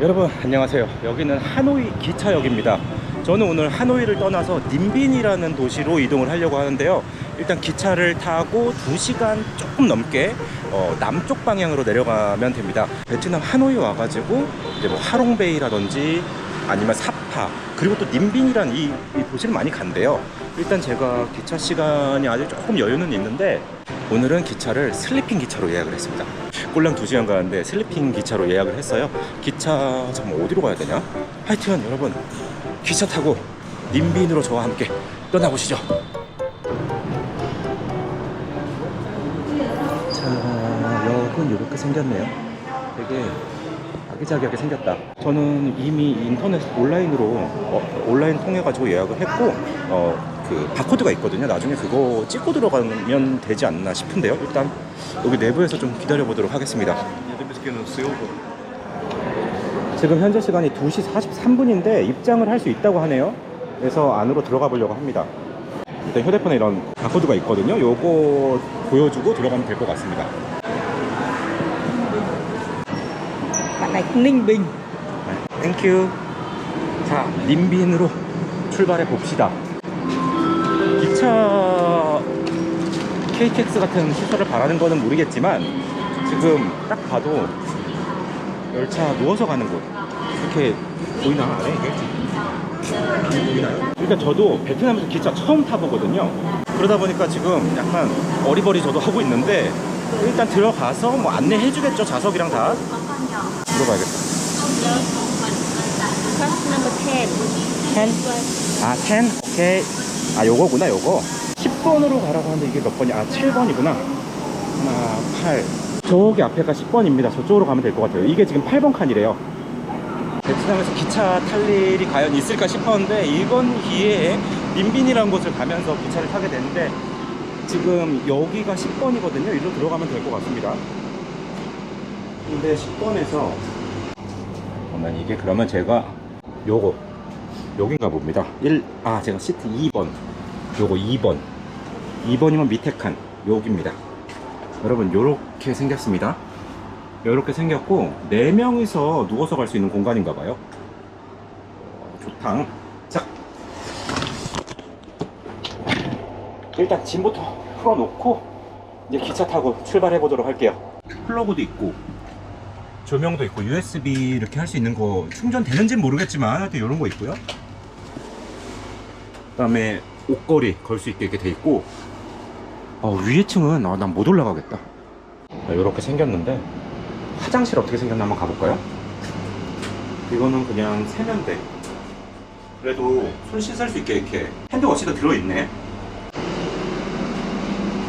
여러분 안녕하세요. 여기는 하노이 기차역입니다. 저는 오늘 하노이를 떠나서 님빈이라는 도시로 이동을 하려고 하는데요. 일단 기차를 타고 2시간 조금 넘게 어, 남쪽 방향으로 내려가면 됩니다. 베트남 하노이 와가지고 이제 뭐 하롱베이라든지 아니면 사파 그리고 또 님빈이라는 이, 이 도시를 많이 간대요 일단 제가 기차 시간이 아직 조금 여유는 있는데 오늘은 기차를 슬리핑 기차로 예약을 했습니다. 꼴랑 2시간 가는데 슬리핑 기차로 예약을 했어요. 기차 잠깐 어디로 가야 되냐? 하여튼 여러분 기차 타고 님빈으로 저와 함께 떠나보시죠. 자 역은 이렇게 생겼네요. 되게 아기자기하게 생겼다. 저는 이미 인터넷 온라인으로 어, 온라인 통해 가지고 예약을 했고 어, 그 바코드가 있거든요. 나중에 그거 찍고 들어가면 되지 않나 싶은데요. 일단 여기 내부에서 좀 기다려 보도록 하겠습니다. 지금 현재 시간이 2시 43분인데 입장을 할 수 있다고 하네요. 그래서 안으로 들어가 보려고 합니다. 일단 휴대폰에 이런 바코드가 있거든요. 요거 보여주고 들어가면 될 것 같습니다. Bạn này không ninh bình. 땡큐 자 님빈으로 출발해 봅시다 기차 KTX 같은 시설을 바라는 거는 모르겠지만 지금 딱 봐도 열차 누워서 가는 곳 이렇게 보이나 아래 이게 보이나요? 일단 저도 베트남에서 기차 처음 타보거든요 그러다 보니까 지금 약간 어리버리 저도 하고 있는데 일단 들어가서 뭐 안내해 주겠죠 좌석이랑 다 물어봐야겠다 First number 10 10 아, 10? 오케이. 아, 요거구나, 요거. 10번으로 가라고 하는데 이게 몇 번이야? 아, 7번이구나. 하나, 8. 저기 앞에가 10번입니다. 저쪽으로 가면 될 것 같아요. 이게 지금 8번 칸이래요. 베트남에서 기차 탈 일이 과연 있을까 싶었는데 이번 기회에 민빈이라는 곳을 가면서 기차를 타게 됐는데 지금 여기가 10번이거든요. 일로 들어가면 될 것 같습니다. 근데 10번에서 잠깐만 이게 그러면 제가 요거 여긴가 봅니다. 1, 아, 제가 시트 2번. 요거 2번. 2번이면 밑에 칸. 여기입니다. 여러분, 요렇게 생겼습니다. 요렇게 생겼고, 4명이서 누워서 갈 수 있는 공간인가 봐요. 어, 좋다. 자. 일단 짐부터 풀어놓고, 이제 기차 타고 출발해 보도록 할게요. 플러그도 있고, 조명도 있고, USB 이렇게 할 수 있는 거 충전되는지는 모르겠지만, 하여튼 이런 거 있고요. 그다음에 옷걸이 걸 수 있게 이렇게 돼 있고 어, 위에 층은 아, 난 못 올라가겠다 이렇게 생겼는데 화장실 어떻게 생겼나 한번 가볼까요? 이거는 그냥 세면대 그래도 손 씻을 수 있게 이렇게 핸드워시도 들어있네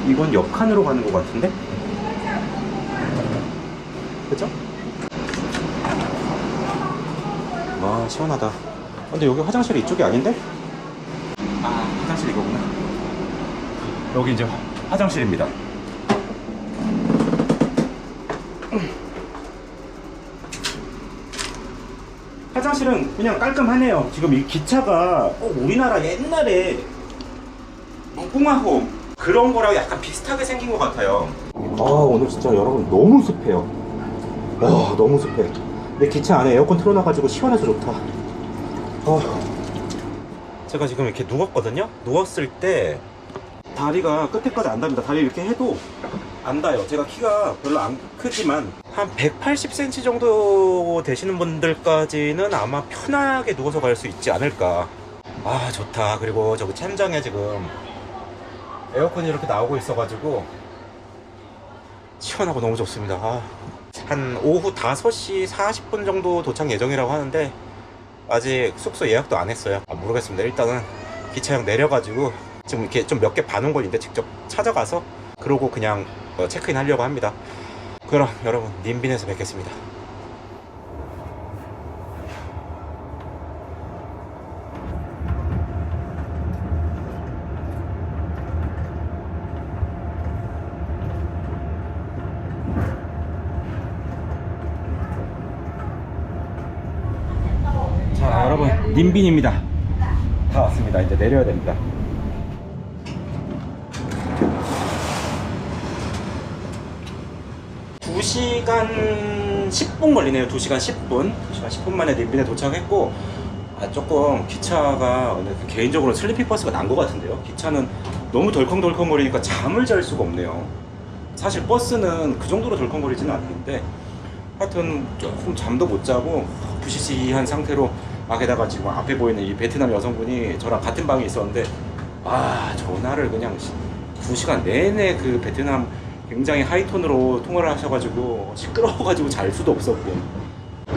이건 옆 칸으로 가는 것 같은데? 그죠? 와 시원하다 근데 여기 화장실이 이쪽이 아닌데? 아, 화장실 이거구나. 여기 이제 화장실입니다. 화장실은 그냥 깔끔하네요. 지금 이 기차가 꼭 우리나라 옛날에 무궁화호 그런 거랑 약간 비슷하게 생긴 것 같아요. 아, 오늘 진짜 여러분 너무 습해요. 와, 너무 습해. 근데 기차 안에 에어컨 틀어놔가지고 시원해서 좋다. 아. 제가 지금 이렇게 누웠거든요. 누웠을 때 다리가 끝에까지 안 닿습니다. 다리 이렇게 해도 안 닿아요. 제가 키가 별로 안 크지만 한 180cm 정도 되시는 분들까지는 아마 편하게 누워서 갈 수 있지 않을까. 아 좋다. 그리고 저기 천장에 지금 에어컨이 이렇게 나오고 있어가지고 시원하고 너무 좋습니다. 아, 한 오후 5시 40분 정도 도착 예정이라고 하는데 아직 숙소 예약도 안 했어요. 아, 모르겠습니다. 일단은 기차역 내려가지고 지금 이렇게 좀 몇 개 봐놓은 곳인데 직접 찾아가서 그러고 그냥 어, 체크인 하려고 합니다. 그럼 여러분 님빈에서 뵙겠습니다. 자 여러분 님빈입니다 다 왔습니다 이제 내려야 됩니다 2시간 10분 걸리네요. 2시간 10분. 2시간 10분 만에 림빈에 도착했고 아, 조금 기차가 개인적으로 슬리핑 버스가 난 것 같은데요. 기차는 너무 덜컹덜컹거리니까 잠을 잘 수가 없네요. 사실 버스는 그 정도로 덜컹거리지는 않는데 하여튼 조금 잠도 못 자고 부시시한 상태로 아 게다가 지금 앞에 보이는 이 베트남 여성분이 저랑 같은 방에 있었는데 아 전화를 그냥 2시간 내내 그 베트남 굉장히 하이톤으로 통화를 하셔가지고 시끄러워가지고 잘 수도 없었고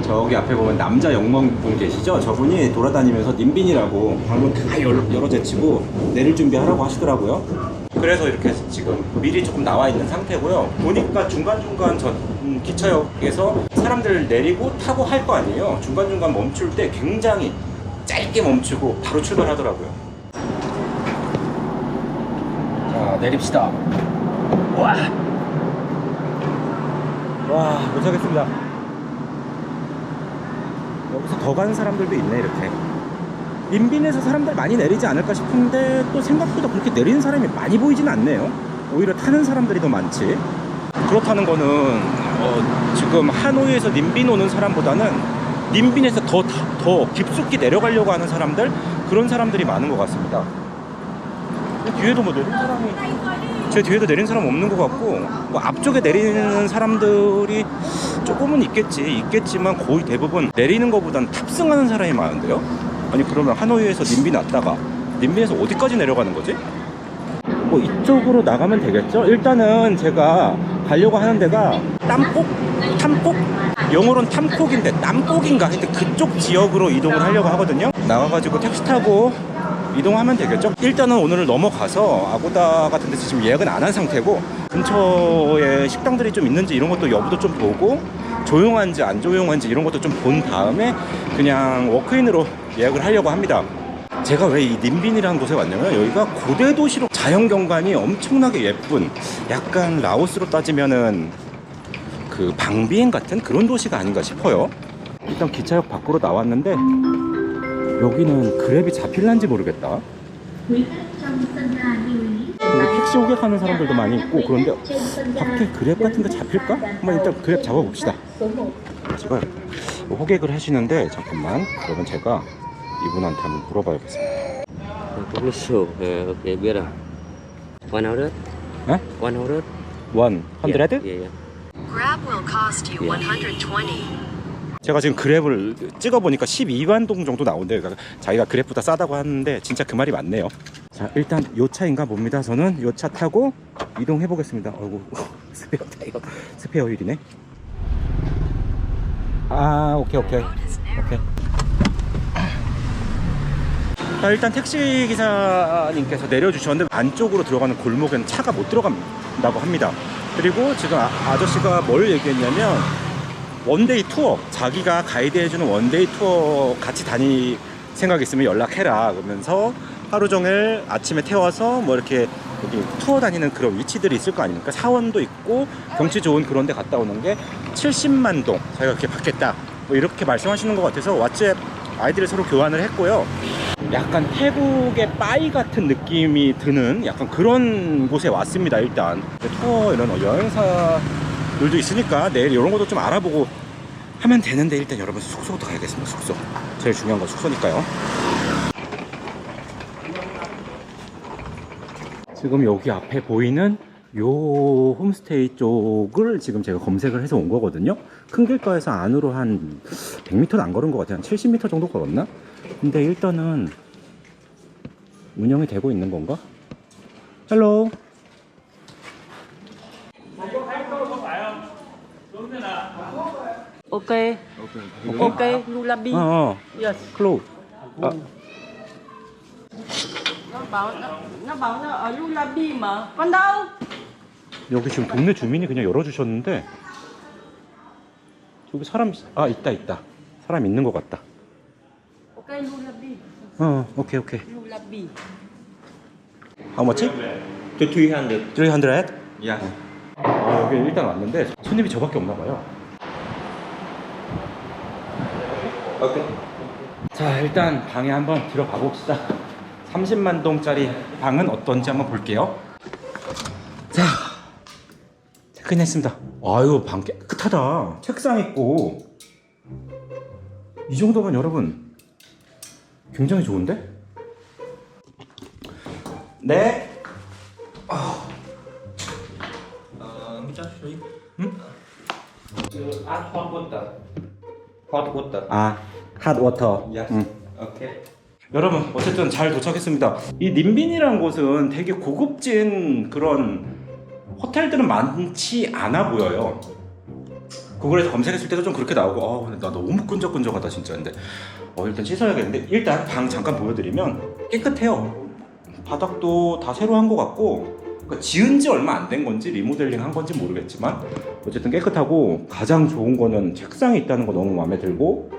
저기 앞에 보면 남자 영멍분 계시죠? 저분이 돌아다니면서 님빈이라고 방문 다 열어, 열어 제치고 내릴 준비하라고 하시더라고요. 그래서 이렇게 지금 미리 조금 나와 있는 상태고요. 보니까 중간중간 저 음, 기차역에서 사람들 내리고 타고 할 거 아니에요. 중간중간 멈출 때 굉장히 짧게 멈추고 바로 출발하더라고요. 자, 내립시다. 와. 와, 못 하겠습니다. 여기서 더 가는 사람들도 있네, 이렇게. 인빈에서 사람들 많이 내리지 않을까 싶은데 또 생각보다 그렇게 내리는 사람이 많이 보이지는 않네요. 오히려 타는 사람들이 더 많지. 그렇다는 거는 어, 지금 하노이에서 님빈 오는 사람보다는 님빈에서 더, 다- 더 깊숙이 내려가려고 하는 사람들 그런 사람들이 많은 것 같습니다. 뒤에도 뭐 내린 사람이 제 뒤에도 내린 사람 없는 것 같고 뭐 앞쪽에 내리는 사람들이 조금은 있겠지 있겠지만 거의 대부분 내리는 것보단 탑승하는 사람이 많은데요. 아니 그러면 하노이에서 님빈 왔다가 님빈에서 어디까지 내려가는 거지? 뭐 이쪽으로 나가면 되겠죠? 일단은 제가 가려고 하는 데가 땀콕? 탐콕? 영어로는 탐콕인데 땀콕인가? 하여튼 그쪽 지역으로 이동을 하려고 하거든요. 나가가지고 택시 타고 이동하면 되겠죠? 일단은 오늘을 넘어가서 아고다 같은 데서 지금 예약은 안 한 상태고 근처에 식당들이 좀 있는지 이런 것도 여부도 좀 보고 조용한지 안 조용한지 이런 것도 좀 본 다음에 그냥 워크인으로 예약을 하려고 합니다. 제가 왜 이 님빈이라는 곳에 왔냐면 여기가 고대 도시로 자연 경관이 엄청나게 예쁜 약간 라오스로 따지면은 그 방비행 같은 그런 도시가 아닌가 싶어요. 일단 기차역 밖으로 나왔는데 여기는 그랩이 잡힐란지 모르겠다. 그리고 택시 호객하는 사람들도 많이 있고 그런데 밖에 그랩 같은 거 잡힐까? 한번 일단 그랩 잡아봅시다. số 1 지금 호객을 하시는데 잠깐만 그러면 제가 이분한테 한번 물어봐야겠습니다. Có cái sổ ờ, để biết à? One hundred? 에? One hundred? 원 헌드레드? Yeah, yeah. Grab will cost you Yeah. 120. 제가 지금 그랩을 찍어보니까 12만 동 정도 나온대요. 그러니까 자기가 그랩보다 싸다고 하는데 진짜 그 말이 맞네요. 자 일단 요 차인가 봅니다. 저는 요 차 타고 이동해 보겠습니다. 어이구 스페어 타이어 스페어 휠이네. 아 오케이 오케이 오케이. 자 일단 택시 기사님께서 내려주셨는데 안쪽으로 들어가는 골목에는 차가 못 들어간다고 합니다. 그리고 지금 아, 아저씨가 뭘 얘기했냐면 원데이 투어 자기가 가이드 해주는 원데이 투어 같이 다닐 생각 있으면 연락해라 그러면서 하루 종일 아침에 태워서 뭐 이렇게 여기 투어 다니는 그런 위치들이 있을 거 아닙니까? 사원도 있고 경치 좋은 그런 데 갔다 오는 게 70만 동 자기가 그렇게 받겠다. 뭐 이렇게 말씀하시는 것 같아서 왓츠앱 아이디를 서로 교환을 했고요. 약간 태국의 빠이 같은 느낌이 드는 약간 그런 곳에 왔습니다 일단. 투어 이런 여행사 들도 있으니까 내일 이런 것도 좀 알아보고 하면 되는데 일단 여러분 숙소부터 가야겠습니다 숙소. 제일 중요한 건 숙소니까요. 지금 여기 앞에 보이는 요 홈스테이 쪽을 지금 제가 검색을 해서 온 거거든요. 큰 길가에서 안으로 한 100m는 안 걸은 것 같아요. 한 70m 정도 걸었나? 근데 일단은 운영이 되고 있는 건가? 헬로 Ok. Ok, Lulabi. 어, 어. Yes. 클로우 아, Nó bảo nó, nó bảo nó ở Lulabi mà. Con đâu? 여기 지금 동네 주민이 그냥 열어주셨는데 여기 사람 아 있다 있다 사람 있는 것 같다 Ok, Lulabi. 어 오케이 오케이 Lulabi. How much? To 300. 300? Yeah. 아 여기 일단 왔는데 손님이 저밖에 없나 봐요 Okay. 자 일단 방에 한번 들어가 봅시다 30만 동짜리 방은 어떤지 한번 볼게요 자 체크인했습니다. 아유 방 깨끗하다. 책상 있고 이 정도면 여러분 굉장히 좋은데? 네. Add hot water. Hot water. 아 핫워터. Yes. 응. Okay. 여러분 어쨌든 잘 도착했습니다. 이 님빈이라는 곳은 되게 고급진 그런 호텔들은 많지 않아 보여요. 구글에서 검색했을 때도 좀 그렇게 나오고 어, 근데 나 너무 끈적끈적하다 진짜 근데 어, 일단 씻어야겠는데 일단 방 잠깐 보여드리면 깨끗해요. 바닥도 다 새로 한 것 같고 그러니까 지은 지 얼마 안 된 건지 리모델링 한 건지 모르겠지만 어쨌든 깨끗하고 가장 좋은 거는 책상이 있다는 거 너무 마음에 들고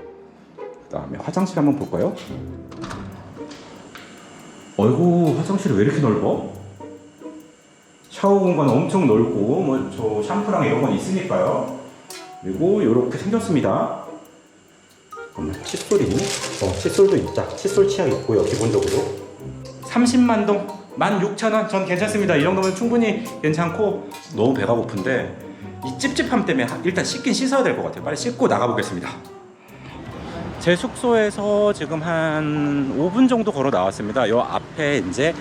그다음에 화장실 한번 볼까요? 어이구 화장실이 왜 이렇게 넓어? 샤워 공간 엄청 넓고 뭐 저 샴푸랑 이런 건 있으니까요. 그리고 이렇게 생겼습니다. 칫솔이니? 어 칫솔도 있다. 칫솔 치약 있고요 기본적으로. 30만 동 16,000원 전 괜찮습니다. 이 정도면 충분히 괜찮고 너무 배가 고픈데 이 찝찝함 때문에 하- 일단 씻긴 씻어야 될 것 같아요. 빨리 씻고 나가보겠습니다. 제 숙소에서 지금 한 5분 정도 걸어 나왔습니다. 요 앞에 이제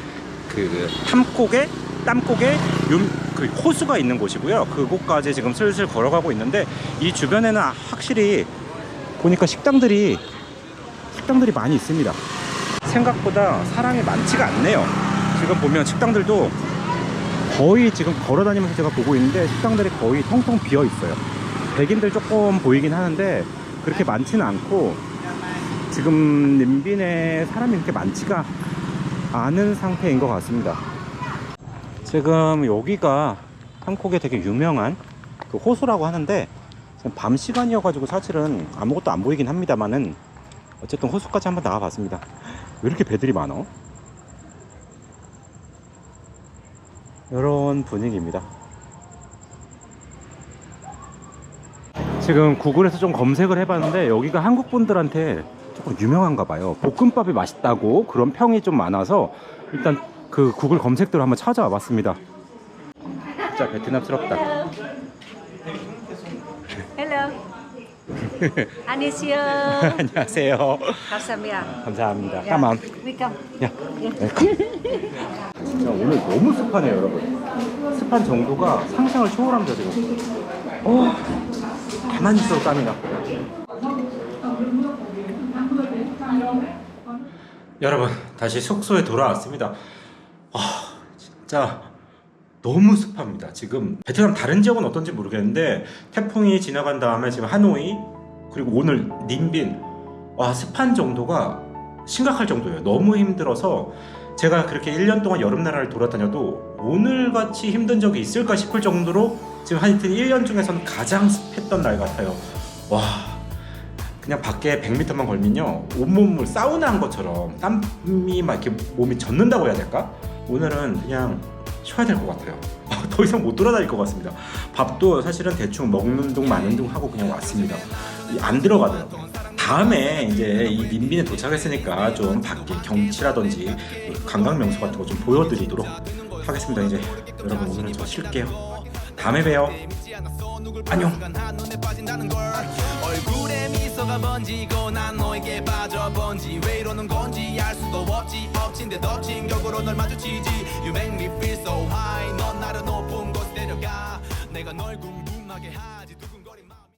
그 탐곡에 땀곡에 윰, 그 호수가 있는 곳이고요. 그곳까지 지금 슬슬 걸어가고 있는데 이 주변에는 확실히 보니까 식당들이 식당들이 많이 있습니다. 생각보다 사람이 많지가 않네요. 지금 보면 식당들도 거의 지금 걸어 다니면서 제가 보고 있는데 식당들이 거의 텅텅 비어 있어요. 백인들 조금 보이긴 하는데 그렇게 많지는 않고 지금 님빈에 사람이 그렇게 많지가 않은 상태인 것 같습니다. 지금 여기가 한국에 되게 유명한 그 호수라고 하는데 밤 시간이어 가지고 사실은 아무것도 안 보이긴 합니다만은 어쨌든 호수까지 한번 나가봤습니다. 왜 이렇게 배들이 많어? 이런 분위기입니다. 지금 구글에서 좀 검색을 해봤는데 여기가 한국 분들한테 조금 유명한가 봐요. 볶음밥이 맛있다고 그런 평이 좀 많아서 일단 그 구글 검색대로 한번 찾아와 봤습니다. 진짜 베트남스럽다. 안녕하세요. 안녕하세요. 감사합니다. 감사합니다. 까만. 야. 오늘 너무 습하네요, 여러분. 습한 정도가 상상을 초월합니다, 지금. 어, 가만히 있어도 땀이 나. 여러분, 다시 숙소에 돌아왔습니다. 아, 진짜 너무 습합니다. 지금 베트남 다른 지역은 어떤지 모르겠는데 태풍이 지나간 다음에 지금 하노이 그리고 오늘 님빈 와 습한 정도가 심각할 정도예요. 너무 힘들어서 제가 그렇게 1년 동안 여름 나라를 돌아다녀도 오늘같이 힘든 적이 있을까 싶을 정도로 지금 하여튼 1년 중에선 가장 습했던 날 같아요. 와 그냥 밖에 100m만 걸면요 온몸을 사우나 한 것처럼 땀이 막 이렇게 몸이 젖는다고 해야 될까? 오늘은 그냥 쉬어야 될 것 같아요. 더 이상 못 돌아다닐 것 같습니다. 밥도 사실은 대충 먹는 둥 마는 둥 하고 그냥 왔습니다. 이안 들어가더라고요. 다음에 이제 이 민빈에 도착했으니까 좀 밖에 경치라든지 관광 명소 같은 거 좀 보여드리도록 하겠습니다. 이제 여러분 오늘은 저 쉴게요. 다음에 봬요. 안녕.